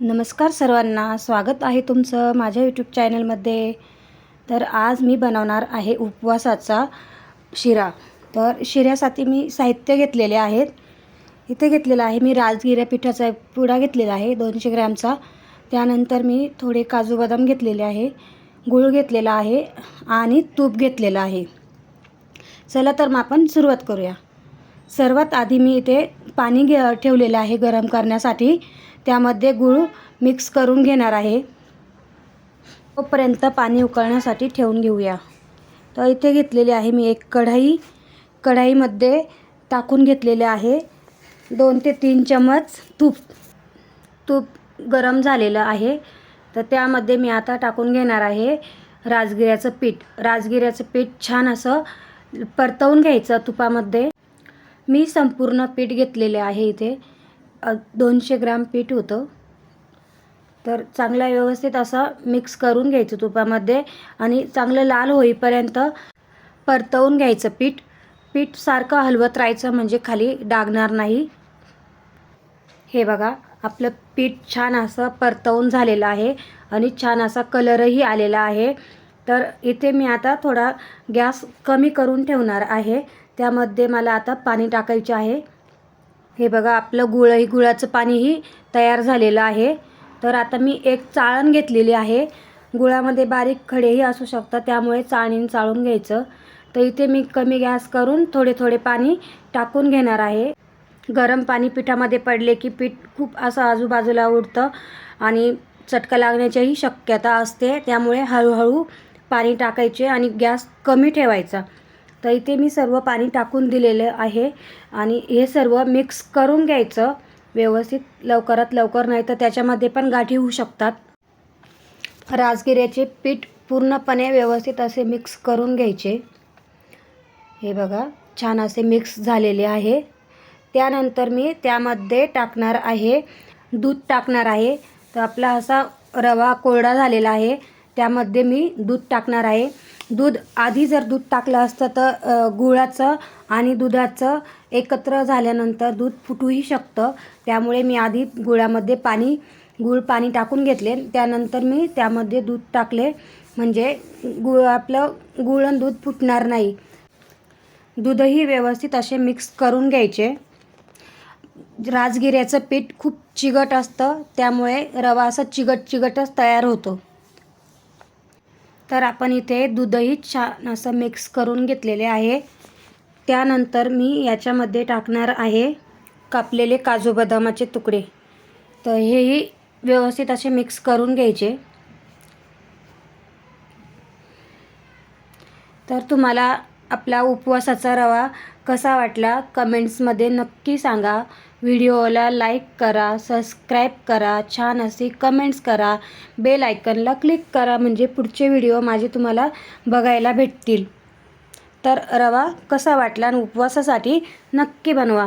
नमस्कार सर्वांना स्वागत आहे तुमचं माझ्या यूट्यूब चॅनलमध्ये तर आज मी बनवणार आहे उपवासाचा शिरा. तर शिऱ्यासाठी मी साहित्य घेतलेले आहेत. इथे घेतलेलं आहे मी राजगिऱ्या पिठाचा पुडा घेतलेला आहे दोनशे ग्रॅमचा. त्यानंतर मी थोडे काजू बदाम घेतलेले आहे गूळ घेतलेला आहे आणि तूप घेतलेलं आहे. चला तर मग आपण सुरुवात करूया. सर्वात आधी मी इथे पाणी घे ठेवलेलं आहे गरम करण्यासाठी. त्यामध्ये गूळ मिक्स करून घेणार आहे. तोपर्यंत पाणी उकळण्यासाठी ठेवून घेऊया. तर इथे घेतलेली आहे मी एक कढाई. कढाईमध्ये टाकून घेतलेले आहे दोन ते तीन चमच तूप. तूप गरम झालेलं आहे. तर त्यामध्ये मी आता टाकून घेणार आहे राजगिऱ्याचं पीठ. राजगिऱ्याचं पीठ छान असं परतवून घ्यायचं तुपामध्ये. मी संपूर्ण पीठ घेतलेले आहे इथे. दोनशे ग्राम पीठ होतं. तर चांगलं व्यवस्थित असं मिक्स करून घ्यायचं तुपामध्ये आणि चांगलं लाल होईपर्यंत परतवून घ्यायचं पीठ. पीठ सारखं हलवत राहायचं म्हणजे खाली डागणार नाही. हे बघा आपलं पीठ छान असं परतवून झालेलं आहे आणि छान असा कलरही आलेला आहे. तर इथे मी आता थोडा गॅस कमी करून ठेवणार आहे. त्यामध्ये मला आता पाणी टाकायचे आहे. हे बघा आपलं गुळही गुळाचं पाणीही तयार झालेलं आहे. तर आता मी एक चाळण घेतलेली आहे. गुळामध्ये बारीक खडेही असू शकतात त्यामुळे चाळणीने चाळून घ्यायचं. तर इथे मी कमी गॅस करून थोडे थोडे पाणी टाकून घेणार आहे. गरम पाणी पिठामध्ये पडले की पीठ खूप असं आजूबाजूला उडतं आणि चटका लागण्याचीही शक्यता असते. त्यामुळे हळूहळू पाणी टाकायचे आणि गॅस कमी ठेवायचा. तर इथे मी सर्व पाणी टाकून दिलेलं आहे. आणि हे सर्व मिक्स करून घ्यायचं. व्यवस्थित लवकरात लवकर नाही तर त्याच्यामध्ये पण गाठी होऊ शकतात. राजगिऱ्याचे पीठ पूर्णपणे व्यवस्थित असे मिक्स करून घ्यायचे. हे बघा छान असे मिक्स झालेले आहे. त्यानंतर मी त्यामध्ये टाकणार आहे दूध टाकणार आहे. तर आपला असा रवा कोरडा झालेला आहे. त्यामध्ये मी दूध टाकणार आहे. दूध आधी जर दूध टाकलं असतं तर गुळाचं आणि दुधाचं एकत्र झाल्यानंतर दूध फुटूही शकतं. त्यामुळे मी आधी गुळामध्ये पाणी गूळ पाणी टाकून घेतले. त्यानंतर मी त्यामध्ये दूध टाकले. म्हणजे गुळ आपलं गुळ आणि दूध फुटणार नाही. दूधही व्यवस्थित असे मिक्स करून घ्यायचे. राजगिऱ्याचं पीठ खूप चिकट असतं. त्यामुळे रवा असं चिगट चिगटच तयार होतो. तर आपण इथे दूधही छान असं मिक्स करून घेतलेले आहे. त्यानंतर मी याच्यामध्ये टाकणार आहे कापलेले काजू बदामाचे तुकडे. तर हेही व्यवस्थित असे मिक्स करून घ्यायचे. तर तुम्हाला आपला उपवासाचा रवा कसा वाटला कमेंट्समध्ये नक्की सांगा. व्हिडिओला लाईक करा सबस्क्राईब करा छान असे कमेंट्स करा. बेल आयकनला क्लिक करा म्हणजे पुढचे व्हिडिओ माझे तुम्हाला बघायला भेटतील. तर रवा कसा वाटला आणि उपवासासाठी नक्की बनवा.